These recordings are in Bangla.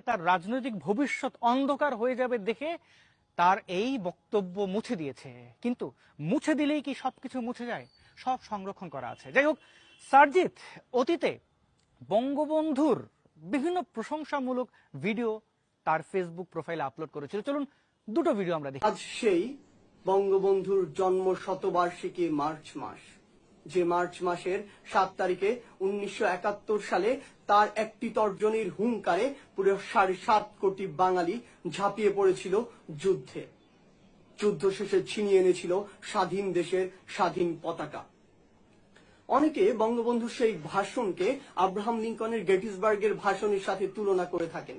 তার রাজনৈতিক ভবিষ্যৎ অন্ধকার হয়ে যাবে দেখে তার এই বক্তব্য মুছে দিয়েছে। কিন্তু মুছে দিলেই কি সবকিছু মুছে যায়? সব সংরক্ষণ করা আছে। যাই হোক, সারজিৎ, অতীতে বঙ্গবন্ধুর বিভিন্ন প্রশংসামূলক ভিডিও তার ফেসবুক প্রোফাইলে আপলোড করেছিল। চলুন, দুটো ভিডিও আমরা দেখি। আজ সেই বঙ্গবন্ধুর জন্ম শতবার্ষিকী মার্চ মাস। যে মার্চ মাসের সাত তারিখে উনিশশো একাত্তর সালে তার একটি তর্জনীর হুঙ্কারে পুরো সাড়ে সাত কোটি বাঙালি ঝাঁপিয়ে পড়েছিল যুদ্ধে। যুদ্ধ শেষে ছিনিয়ে এনেছিল স্বাধীন দেশের স্বাধীন পতাকা। অনেকে বঙ্গবন্ধুর সেই ভাষণকে আব্রাহাম লিঙ্কনের গেটিসবার্গের ভাষণের সাথে তুলনা করে থাকেন,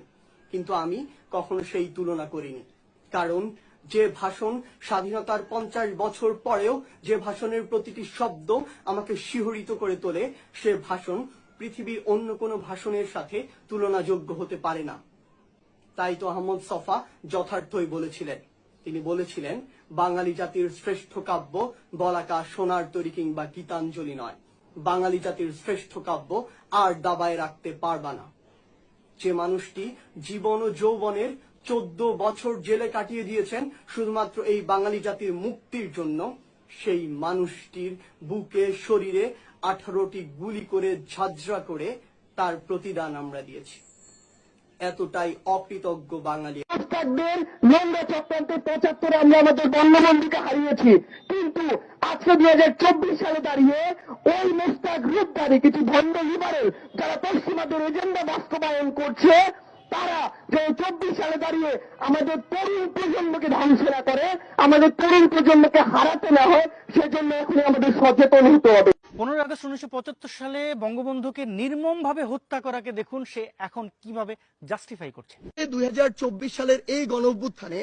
কিন্তু আমি কখনো সেই তুলনা করিনি, কারণ যে ভাষণ স্বাধীনতার পঞ্চাশ বছর পরেও যে ভাষণের প্রতিটি শব্দ আমাকে শিহরিত করে তোলে, সে ভাষণ পৃথিবীর অন্য কোনো ভাষণের সাথে তুলনাযোগ্য হতে পারে না। তাই তো আহমদ সফা যথার্থই বলেছিলেন। তিনি বলেছিলেন, বাঙালি জাতির শ্রেষ্ঠ কাব্য বলাকা সোনার তরী কিংবা গীতাঞ্জলি নয়। বাঙালি জাতির শ্রেষ্ঠ কাব্য আর দাবায় রাখতে পারবা না। যে মানুষটি জীবন ও যৌবনের চোদ্দ বছর জেলে কাটিয়ে দিয়েছেন শুধুমাত্র এই বাঙালি জাতির মুক্তির জন্য। সেই মানুষটির বুকে, শরীরে আঠারোটি গুলি করে ঝাঁঝরা করে তার প্রতিদান আমরা দিয়েছি। এতটাই অকৃতজ্ঞ বাঙালি। বাস্তবায়ন করছে তারা যে চব্বিশ সালে দাঁড়িয়ে আমাদের তরুণ প্রজন্মকে ধ্বংস না করে আমাদের তরুণ প্রজন্মকে হারাতে না হয় সেজন্য এখন আমাদের সচেতন হতে হবে। পনেরোই আগস্ট উনিশশো পঁচাত্তর সালে বঙ্গবন্ধুকে নির্মমভাবে হত্যা করাকে দেখুন সে এখন কীভাবে জাস্টিফাই করছে। দুই হাজার চব্বিশ সালের এই গণ অভ্যুত্থানে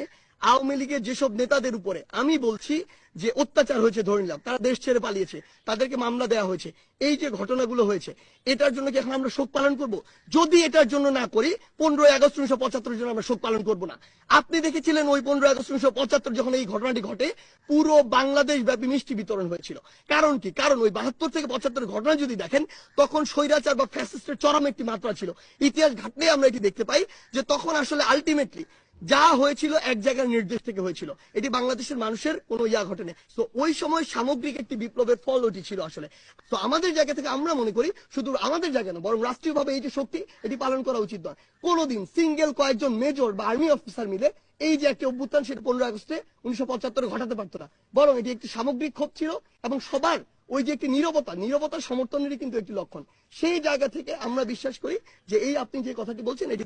আওয়ামী লীগের যেসব নেতাদের উপরে আমি বলছি যে অত্যাচার হয়েছে, ধরে নিলাম, তারা দেশ ছেড়ে পালিয়েছে, তাদেরকে মামলা দেওয়া হয়েছে, এই যে ঘটনাগুলো হয়েছে, এটার জন্য কি এখন আমরা শোক পালন করব? যদি এটার জন্য না করি, পনেরোই আগস্ট উনিশশো পঁচাত্তরের জন্য আমরা শোক পালন করব না। আপনি দেখেছিলেন ওই পনেরোই আগস্ট উনিশশো পঁচাত্তর যখন এই ঘটনাটি ঘটে, পুরো বাংলাদেশ ব্যাপী মিষ্টি বিতরণ হয়েছিল। কারণ কি? কারণ ওই বাহাত্তর থেকে পঁচাত্তর ঘটনা যদি দেখেন, তখন স্বৈরাচার বা ফ্যাসিস্টের চরম একটি মাত্রা ছিল। ইতিহাস ঘাটলে আমরা এটি দেখতে পাই যে তখন আসলে আলটিমেটলি যা হয়েছিল এক জায়গার নির্দেশ থেকে হয়েছিল। এটি বাংলাদেশের মানুষের কোনো ইয়া ঘটেনি। তো ওই সময় সামগ্রিক একটি বিপ্লবের ফল ওটি ছিল আসলে। তো আমাদের জায়গা থেকে আমরা মনে করি শুধু আমাদের জায়গা না, বরং রাষ্ট্রীয়ভাবে এই যে শক্তি, এটি পালন করা উচিত নয়। কোনোদিন সিঙ্গেল কয়েকজন মেজর বা আর্মি অফিসার মিলে এই যে একটি অভ্যুত্থান, সেটা পনেরো আগস্টে উনিশশো পঁচাত্তরে ঘটাতে পারতো না। বরং এটি একটি সামগ্রিক ক্ষোভ ছিল এবং সবার ওই যে একটি নিরবতা, নিরবতার সমর্থনেরই কিন্তু একটি লক্ষণ। সেই জায়গা থেকে আমরা বিশ্বাস করি যে এই আপনি যে কথাটি বলছেন, এটি